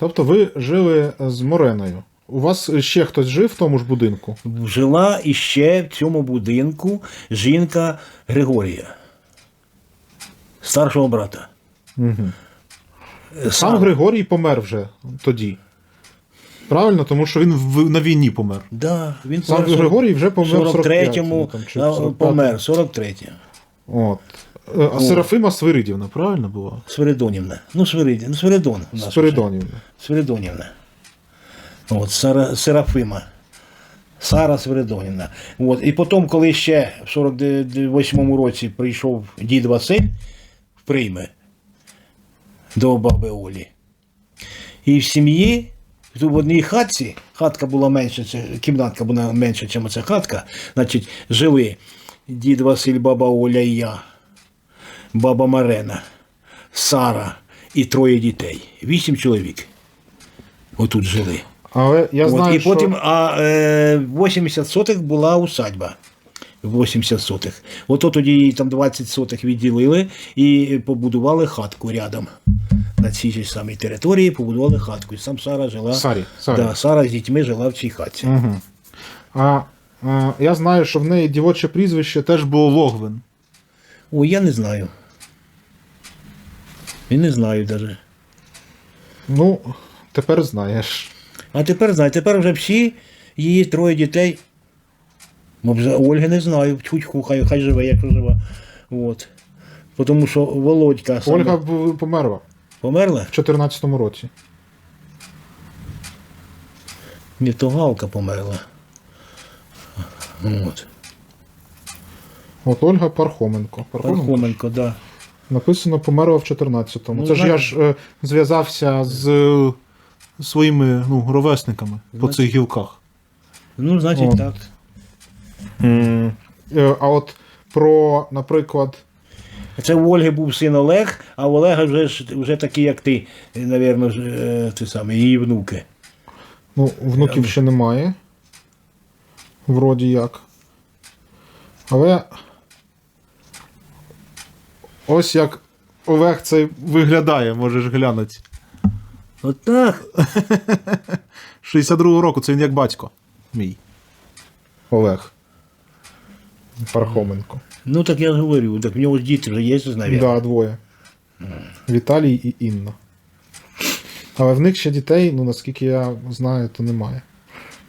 Тобто ви жили з Мореною. У вас ще хтось жив в тому ж будинку? Жила іще в цьому будинку жінка Григорія, старшого брата. Угу. Е, Сам Григорій помер вже тоді. Правильно, тому що він в- на війні помер. Да, він Сам помер Григорій вже помер в 43-му, 43-му, там, чи в а, 45-му. помер, 43-му. От. Е, А Серафима Свиридівна, правильно була? Свиридонівна. Ну, Свирид, ну, Свиридон. у нас уже. Свиридонівна. От, Сара, Серафима. Сара Свиридонівна. От. І потім, коли ще в 48-му році прийшов дід Василь в прийме до баби Олі. І в сім'ї, в одній хатці, хатка була менша, це, кімнатка була менша, ніж ця хатка, значить, жили дід Василь, баба Оля і я, баба Марена, Сара і троє дітей. Вісім чоловік. Отут жили. Але я От, і потім, що а е, 80 сотих була усадьба. 80 сотих. Ото тоді їй там 20 сотих відділили і побудували хатку рядом. На цій ж самій території побудували хатку. І сам Сара жила. Сарі, Сарі. Да, Сара з дітьми жила в цій хатці. Угу. А, а я знаю, що в неї дівоче прізвище теж було Логвин. Ой, я не знаю. І не знаю навіть. Ну, тепер знаєш. А тепер знаю, тепер вже всі її троє дітей. Може, Ольги не знаю, тьху хай, хай живе, якщо жива. От. Тому що Володька саме Ольга б- померла померла? в 14-му році. Ні, то Галка померла. От. От Ольга Пархоменко. Пархоменко. Пархоменко, так. Да. Написано, померла в 14-му. Ну, Це ж я ж е, зв'язався з е, своїми ну, ровесниками по Значить- цих гілках. Ну, значить, О. так. Е, а от про, наприклад, Це у Ольги був син Олег, а у Олега вже, ж- вже такий, як ти, напевно, ти саме, її внуки. ну, внуків ще немає. Вроді як. Але ось як Олег цей виглядає, можеш глянути. От так. 62-го року, це він як батько. Мій. Олег. Пархоменко. Ну так я ж говорю, так в нього діти вже є, навіть. Да, двоє. Віталій і Інна. Але в них ще дітей, ну наскільки я знаю, то немає.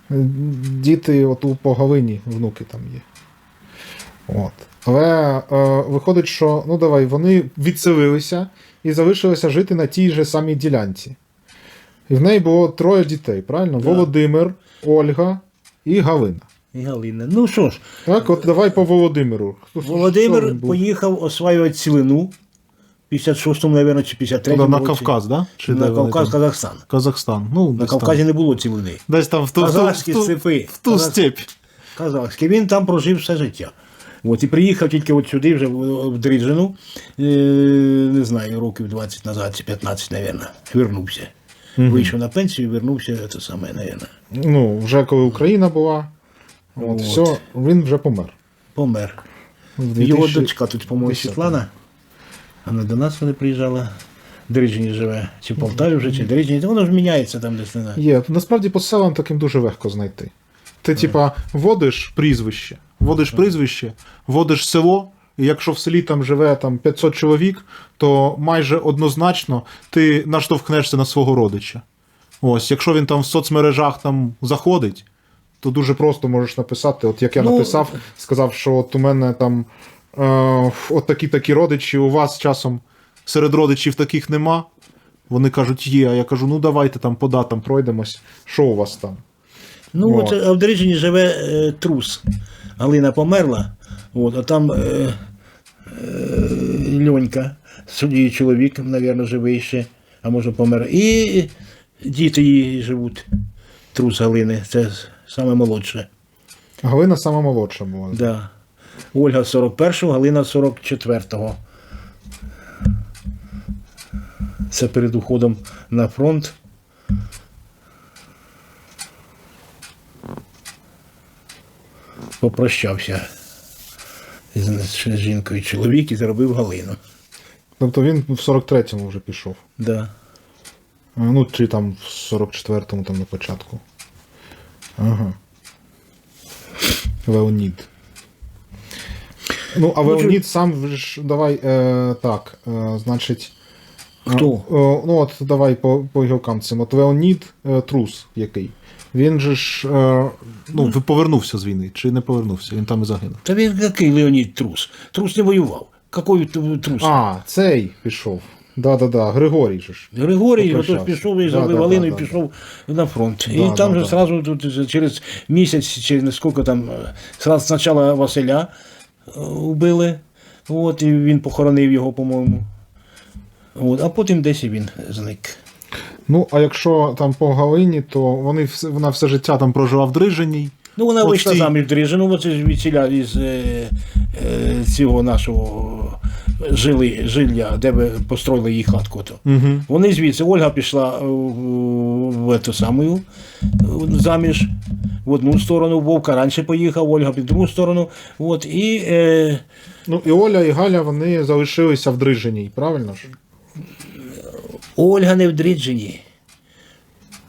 Діти, от у Погалині, внуки там є. От. Але е, виходить, що ну давай, вони відселилися і залишилися жити на тій же самій ділянці. І в неї було троє дітей, правильно? Володимир, Ольга і Галина. І Галина. Ну що ж, Так, от давай по Володимиру. Хто- Володимир поїхав осваювати цілину в 56-му, мабуть, чи 53-му. Куди, на році. Кавказ, да? Чи На Кавказ, там? Казахстан. Казахстан. Ну, На десь там. Кавказі не було цілини. Десь там в ту, Казахські в ту, степи. в ту Казах- степь. Казахський. Він там прожив все життя. От, і приїхав тільки от сюди, вже в в е, не знаю, років 20 назад, чи 15, мабуть, вернувся. Вийшов на пенсію вернувся, це саме, мабуть. Ну, вже коли Україна була, от, От. все, він вже помер. Помер. В Його дочка тут, по-моєму, Світлана. Вона до нас вони приїжджала. В живе. Чи в Полтаві вже, чи в воно ж міняється там десь не знаю. Є. Насправді по селам таким дуже легко знайти. Ти, типа, вводиш прізвище, вводиш прізвище, вводиш село, і якщо в селі там живе там 500 чоловік, то майже однозначно ти наштовхнешся на свого родича. Ось, якщо він там в соцмережах там заходить, то дуже просто можеш написати, от як я Ну, написав, сказав, що от у мене там е, от такі такі родичі, у вас часом серед родичів таких нема. Вони кажуть, є. А я кажу, ну давайте там по датам пройдемось. Що у вас там? Ну, От. от, а в Дрижині живе е, трус. Галина померла, от, а там е, е, Льонька, судді чоловік, мабуть, живий ще, а може помер. І діти її живуть. Трус Галини, це саме молодше. Галина сама молодша була. Да. Ольга 41-го, Галина 44-го. Це перед уходом на фронт. Попрощався з жінкою чоловік і зробив Галину. Тобто він в 43-му вже пішов. Да. Ну, чи там в 44-му там на початку. Ага. Леонід. Ну, а Ну, Леонід сам ж давай е, так. Е, значить. Хто? Е, ну от давай по, по гілкам цим. От Леонід е, трус який. Він же ж. Е, ну, повернувся з війни, чи не повернувся? Він там і загинув. Та він який Леонід трус? Трус не воював. Какой трус? А, цей пішов. Да-да-да, Григорій же ж. Григорій отож пішов і Галину да, і пішов на фронт. Да, і там да, же да. сразу тут через місяць, не скільки там, е, сразу спочатку Василя е, вбили, от, і він похоронив його, по-моєму. От, а потім десь і він зник. Ну, а якщо там по Галині, то вони вона все життя там прожила в Дрижаній. Ну, вона От вийшла ці- заміж Дрижину, оце ж відсіля із е, е, цього нашого жили, жилля, де ви построїли її хатку. То. Угу. Вони звідси. Ольга пішла е, в, в ету саму е, заміж в одну сторону, Вовка раніше поїхав, Ольга під другу сторону. От, і е, Ну, і Оля, і Галя вони залишилися в Дрижаній, правильно ж? Ольга не в Дріджині.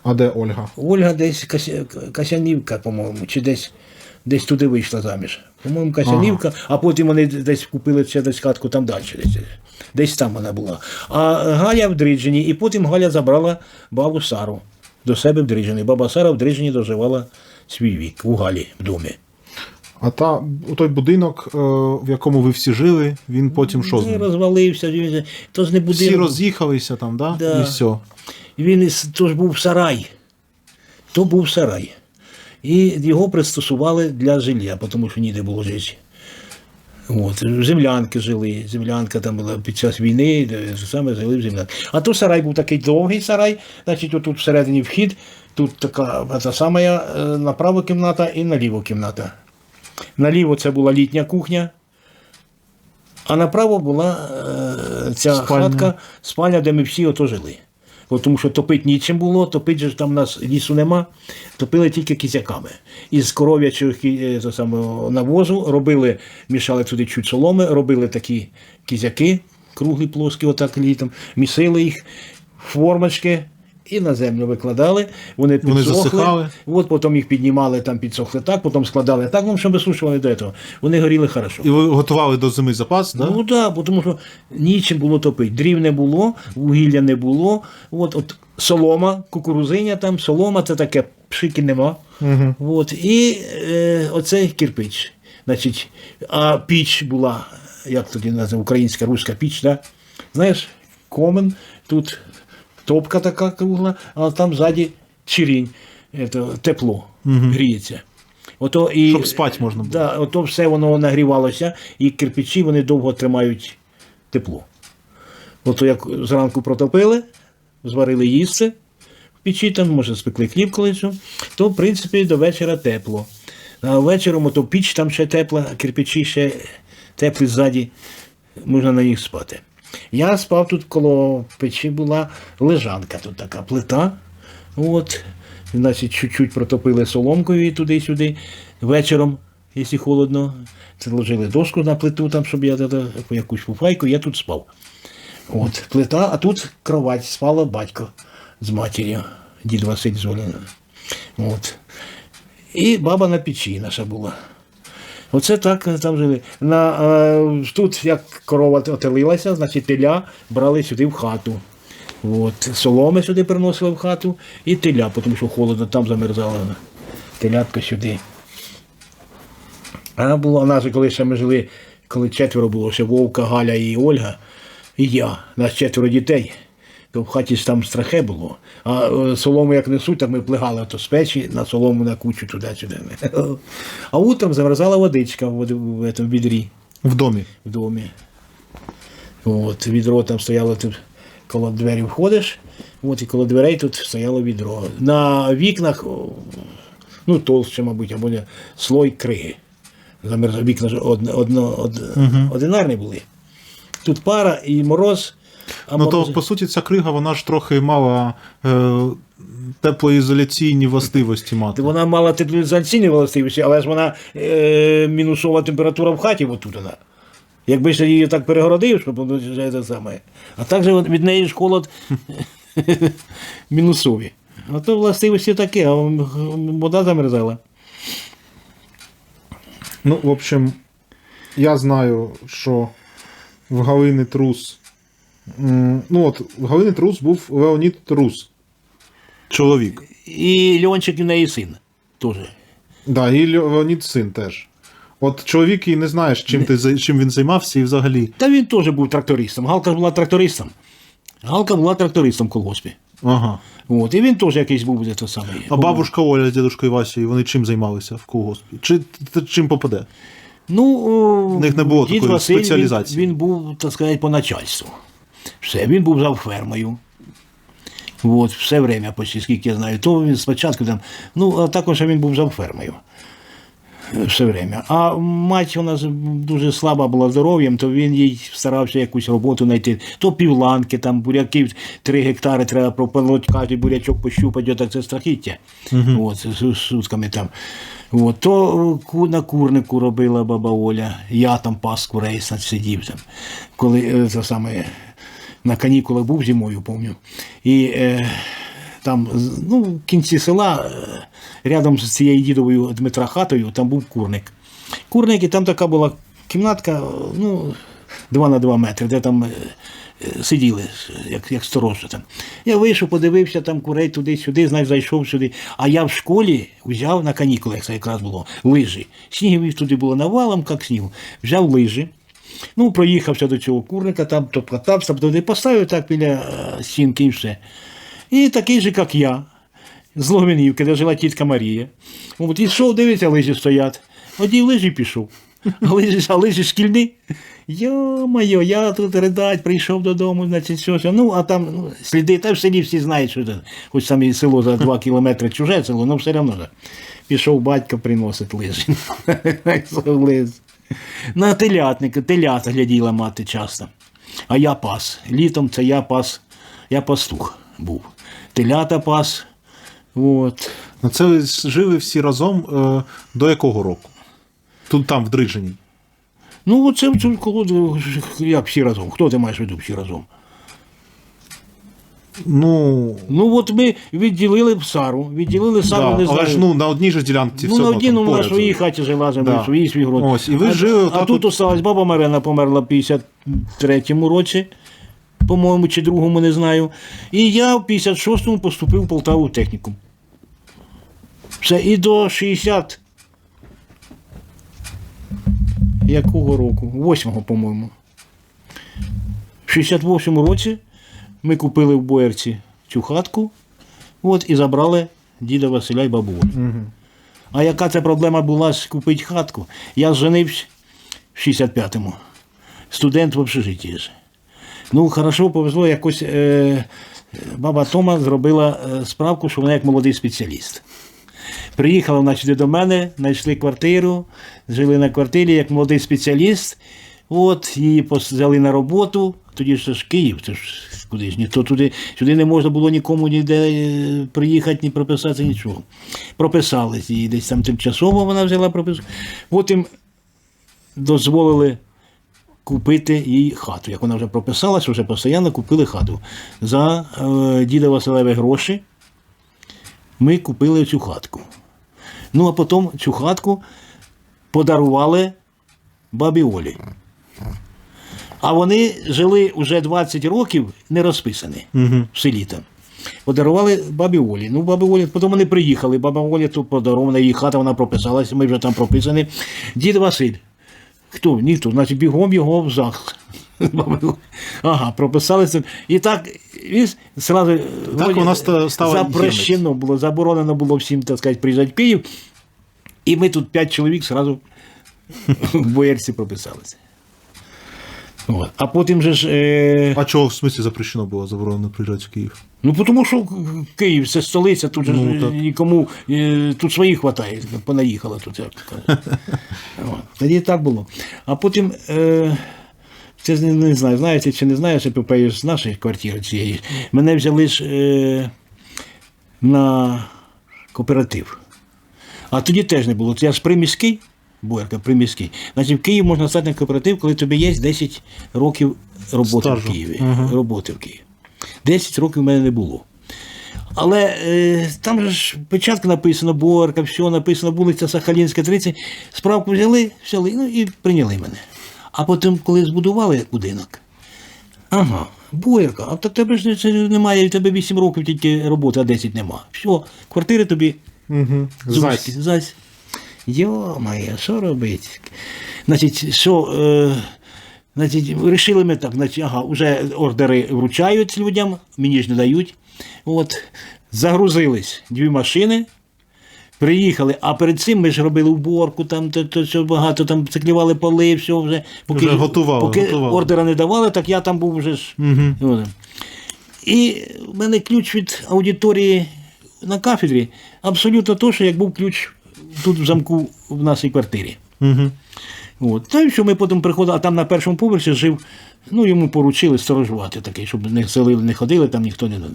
А де Ольга? Ольга десь Кася, Касянівка, по-моєму, чи десь, десь туди вийшла заміж. По-моєму, Касянівка, а потім вони десь купили ще десь хатку там далі. Десь, десь там вона була. А Галя в Дріджині, і потім Галя забрала бабу Сару до себе в Дріджині. Баба Сара в Дріджині доживала свій вік у Галі в домі. А та той будинок, е, в якому ви всі жили, він потім що з ним? розвалився, він, то ж не Всі роз'їхалися там, да? Да. І все. Він то ж був сарай. То був сарай. І його пристосували для жилья, тому що ніде було жити. От, землянки жили, землянка там була під час війни, саме жили в землянки. А то сарай був такий довгий сарай, значить, отут всередині вхід, тут така та сама е, направо кімната і наліво кімната. Наліво це була літня кухня, а направо була е, ця Спальня. хатка, спальня, де ми всі ото жили. От тому що топити нічим було, топити же ж там нас лісу нема, топили тільки кізяками. Із коров'ячого кі- е, навозу робили, мішали туди чуть соломи, робили такі кізяки, круглі, плоскі, отак літом, місили їх, формочки. І на землю викладали, вони Вони підсохли, засихали? От потім їх піднімали, там підсохли так, потім складали так, ну, щоб висушували до цього. Вони горіли хорошо. І ви готували до зими запас, да? Ну так, да, тому що нічим було топити. Дрів не було, вугілля не було. От, от солома, кукурузиня там, солома, це таке пшики нема. Угу. От, і е, оцей кирпич. Значить, а піч була, як тоді називається, українська руська піч, да? знаєш, комен, тут топка така кругла, а там ззаді чирінь, Ето, тепло, гріється. Ото і, Щоб спати можна було. Да, ото все воно нагрівалося, і кирпичі вони довго тримають тепло. Ото як зранку протопили, зварили їсти в печі, там, може, спекли хліб колись, то, в принципі, до вечора тепло. А вечором ото піч там ще тепла, а кирпичі ще теплі ззаді, можна на них спати. Я спав тут коло печі була лежанка, тут така плита. От, значить, чуть-чуть протопили соломкою туди-сюди. Вечором, якщо холодно, це ложили дошку на плиту, там, щоб я по якусь фуфайку, я тут спав. От, плита, а тут кровать, спала батько з матір'ю, дід Василь Золін. От. І баба на печі наша була. Оце так е, там жили. На, е, тут, як корова отелилася, значить теля брали сюди в хату. От, соломи сюди приносили в хату і теля, тому що холодно там замерзало. Телятка сюди. А було, у нас, коли ще ми жили, коли четверо було, ще Вовка, Галя і Ольга, і я, нас четверо дітей, то в хаті ж там страхе було. А е, солому як несуть, так ми плигали ото з печі на солому на кучу туди-сюди. А утром замерзала водичка в, в, этом відрі В домі. в домі. От, відро там стояло тут, коло двері входиш, от, і коло дверей тут стояло відро. На вікнах, ну, толще, мабуть, або не, слой криги. Замерз, вікна ж одно, одно, од, одинарні були. Тут пара і мороз. Ну то, по суті, ця крига, вона ж трохи мала е, теплоізоляційні властивості мати. Вона мала теплоізоляційні властивості, але ж вона е, мінусова температура в хаті отут вона. Якби ж її так перегородив, щоб воно вже те саме. А так же від неї ж холод мінусові. А то властивості таке, а вода замерзала. Ну, в общем, я знаю, що в Галини Трус. Ну, от, в Галини Трус був Леонід Трус. Чоловік. І Льончик і в неї син теж. Да, і Ле- Леонід син теж. От чоловік і не знаєш, чим, ти, чим він займався і взагалі. Та він теж був трактористом. Галка була трактористом. Галка була трактористом в колгоспі. Ага. От, і він теж якийсь був де той самий. А бабушка Оля з дідушкою Васею, вони чим займалися в колгоспі? Чи чим попаде? Ну, В них не було дід такої Василь, спеціалізації. Він, він був, так сказати, по начальству. Все, він був за фермою. От, все время, почти скільки я знаю. То він спочатку там, ну, а також він був за фермою. Все время. А мать у нас дуже слаба була здоров'ям, то він їй старався якусь роботу знайти. То півланки, там буряків, три гектари треба пропалити, кожен бурячок пощупати, отак це страхіття. От, з, сутками там. От, то на курнику робила баба Оля. Я там пас курей сидів там. Коли е, це саме на канікулах був зимою, пам'ятаю. І е, там, ну, в кінці села, е, рядом з цією дідовою Дмитра хатою, там був курник. Курник, і там така була кімнатка, ну, 2 на 2 метри, де там е, е, сиділи, як, як сторожа там. Я вийшов, подивився там курей туди-сюди, знаєш, зайшов сюди. А я в школі взяв на канікулах, це якраз було, лижі. Снігів туди було навалом, як снігу. Взяв лижі. Ну, проїхався до цього курника, там то катався, туди поставив так біля е, стінки і все. І такий же, як я, з Логвинівки, де жила тітка Марія. От ішов, дивиться, лижі стоять. Одій лижі пішов. А лижі, а лижі шкільні. Йо-моє, я тут ридать, прийшов додому, значить, що. ж. Ну, а там ну, сліди, та в селі всі знають, що це. Хоч там і село за два кілометри чуже село, але все одно. Пішов батько приносить лижі. На телятника, телята гляділа мати часто. А я пас. Літом це я пас, я пастух був. Телята пас. От. Ну, це жили всі разом е, до якого року? Тут там, в Дрижині. Ну, це, це як всі разом. Хто ти маєш в виду всі разом? Ну, Ну, от ми відділили Сару, відділили Сару, да, не але ж ну, на одній же ділянці Ну, все на одній, ну, на своїй хаті жила, жили, Да. свої свій город. Ось, і ви а, жили а отак тут осталась баба Марина померла в 53-му році, по-моєму, чи другому, не знаю. І я в 56-му поступив в Полтаву технікум. Все, і до 60. Якого року? 8-го, по-моєму. В 68-му році ми купили в Боярці цю хатку от, і забрали діда Василя і бабу Олю. А яка це проблема була купити хатку? Я женився в 65-му. Студент в общежитті. Ну, хорошо повезло, якось е, баба Тома зробила е, справку, що вона як молодий спеціаліст. Приїхала вона до мене, знайшли квартиру, жили на квартирі як молодий спеціаліст. От, її взяли на роботу. Тоді ж це ж Київ, це ж куди ж ніхто туди, сюди не можна було нікому ніде е, приїхати, ні прописати, нічого. Прописались її десь там тимчасово вона взяла прописку. Потім дозволили купити їй хату. Як вона вже прописалась, вже постійно купили хату. За е, діда Василеві гроші ми купили цю хатку. Ну, а потім цю хатку подарували бабі Олі. А вони жили вже 20 років не розписані в селі там. Подарували бабі Олі. Ну, бабі Олі, потім вони приїхали. Баба Оля тут подарована, її хата, вона прописалася, ми вже там прописані. Дід Василь. Хто? Ніхто. Значить, бігом його в ЗАГС. Ага, прописалися. І так, сразу, Так вона ста- стала запрещено було, заборонено було всім, так сказати, приїжджати в Київ. І ми тут п'ять чоловік сразу в Боярці прописалися. От. А потім же ж. Е... А чого в смислі запрещено було заборонено приїжджати в Київ? Ну, тому що Київ це столиця, тут же Ну, ж так. нікому е, тут своїх хватає, понаїхало тут. Як кажуть. Тоді так було. А потім, е, це не, не знаю, знаєте чи не знаєте, епопею з нашої квартири цієї. Мене взяли ж е, на кооператив. А тоді теж не було. Я ж приміський, Боярка, приміський. Значить, в Київ можна стати на кооператив, коли тобі є 10 років роботи Стажу. в Києві. Ага. Роботи в Києві. 10 років в мене не було. Але е, там же ж печатка написано, Борка, все написано, вулиця Сахалінська, 30. Справку взяли, взяли ну, і прийняли мене. А потім, коли збудували будинок, ага, Борка, а то тебе ж це немає, у тебе 8 років тільки роботи, а 10 нема. Все, квартири тобі Угу. Зузьки, зась. Йо-моє, що робити? Значить, що, е, значить, вирішили ми так, значить, ага, вже ордери вручають людям, мені ж не дають. От, загрузились дві машини, приїхали, а перед цим ми ж робили уборку, там то, то, все багато, там циклювали поли, все вже. Поки, Вже готували, поки готували. ордера не давали, так я там був вже ж. От. І в мене ключ від аудиторії на кафедрі абсолютно то, що як був ключ тут в замку в нашій квартирі. Угу. От. Та й що ми потім приходили, а там на першому поверсі жив, ну йому поручили сторожувати такий, щоб не селили, не ходили, там ніхто не. дав.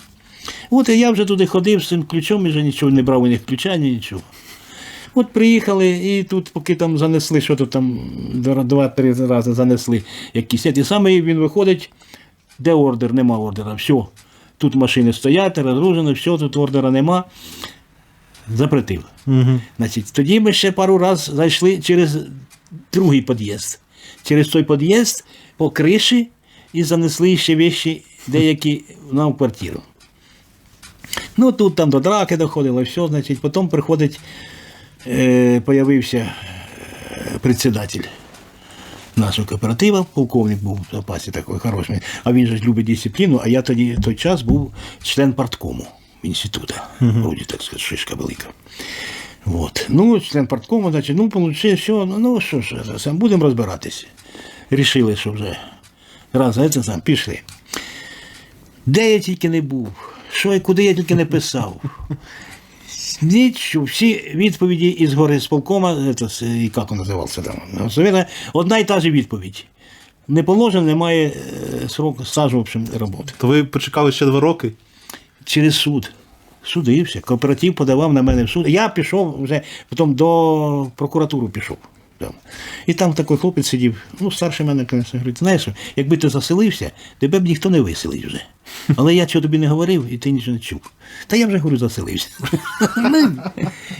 От і я вже туди ходив з цим ключом, і вже нічого не брав у них ключа, ні нічого. От приїхали, і тут, поки там занесли, що то там два- два-три рази занесли якісь. І саме він виходить, де ордер, нема ордера, все. Тут машини стоять, розгружено, все, тут ордера нема. Запретив. Угу. Значить, тоді ми ще пару разів зайшли через другий під'їзд. Через той під'їзд по криші і занесли ще вещі деякі нам в квартиру. Ну, тут там до драки доходило, все, значить, потім приходить, е, появився е, председатель нашого кооператива, полковник був в запасі такий хороший, а він же любить дисципліну, а я тоді в той час був член парткому інституту, вроді так сказати, шишка велика. Вот. Ну, член парткому, значить, ну, получи, все, ну, ну що ж, сам будемо розбиратися. Рішили, що вже раз, це сам, пішли. Де я тільки не був, що і куди я тільки не писав. Нічого, всі відповіді із гори з полкома, як він називався там, совета, одна і та ж відповідь. Не положено, немає е, сроку стажу роботи. То ви почекали ще два роки? Через суд. Судився. Кооператив подавав на мене в суд. Я пішов вже потім до прокуратури пішов. І там такий хлопець сидів, ну, старший мене, звісно, говорить, знаєш, якби ти заселився, тебе б ніхто не виселить вже. Але я чого тобі не говорив, і ти нічого не чув. Та я вже говорю, заселився.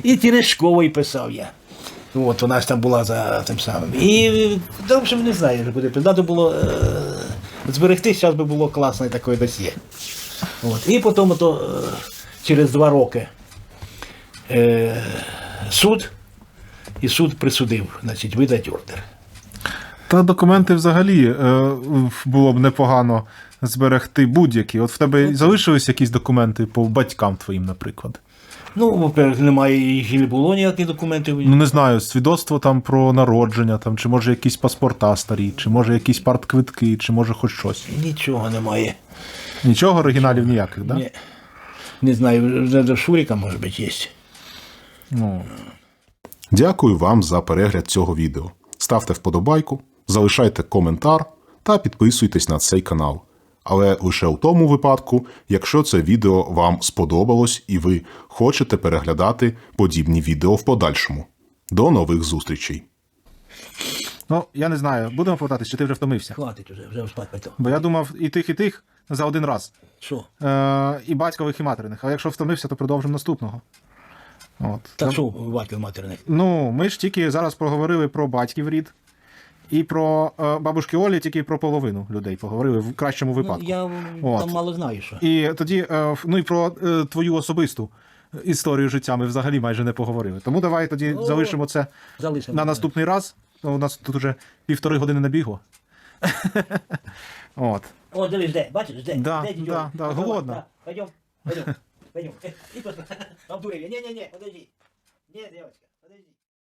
І Терешковий писав я. От, у нас там була за тим самим. І в не знаю, куди. Треба було е, зберегти, зараз би було класне таке досьє. От. І потім то, е, через два роки е, суд, і суд присудив, значить, видати ордер. Та документи взагалі е, було б непогано зберегти будь-які. От в тебе залишились якісь документи по батькам твоїм, наприклад. Ну, во-первых, немає їх і не було ніяких документів. Ну не знаю, свідоцтво там про народження, там, чи може якісь паспорта старі, чи може якісь партквитки, чи може хоч щось. Нічого немає. Нічого оригіналів ніяких, да? Ні. Не знаю, вже до Шуріка, може бути, є. Ну, Дякую вам за перегляд цього відео. Ставте вподобайку, залишайте коментар та підписуйтесь на цей канал. Але лише у тому випадку, якщо це відео вам сподобалось і ви хочете переглядати подібні відео в подальшому. До нових зустрічей! ну я не знаю, будемо повертатись, чи ти вже втомився? Хватить вже, вже спати пойду. Бо я думав і тих, і тих за один раз. Що? Е, і батькових, і материних. А якщо втомився, то продовжимо наступного. От. Так що, батьків матерних? Ну, ми ж тільки зараз проговорили про батьків рід. І про е, бабушки Олі тільки про половину людей поговорили в кращому випадку. Ну, я От. там мало знаю, що. І тоді, е, ну і про е, твою особисту історію життя ми взагалі майже не поговорили. Тому давай тоді О, залишимо це залишимо. на наступний раз. Ну, У нас тут уже півтори години набігло. От. О, дивись, де, бачиш, де? Да, де да, дідьо? да, голодна. Пойдем, пойдем, пойдем. Иди, Обдурили. Не-не-не, подожди. Не, девочка.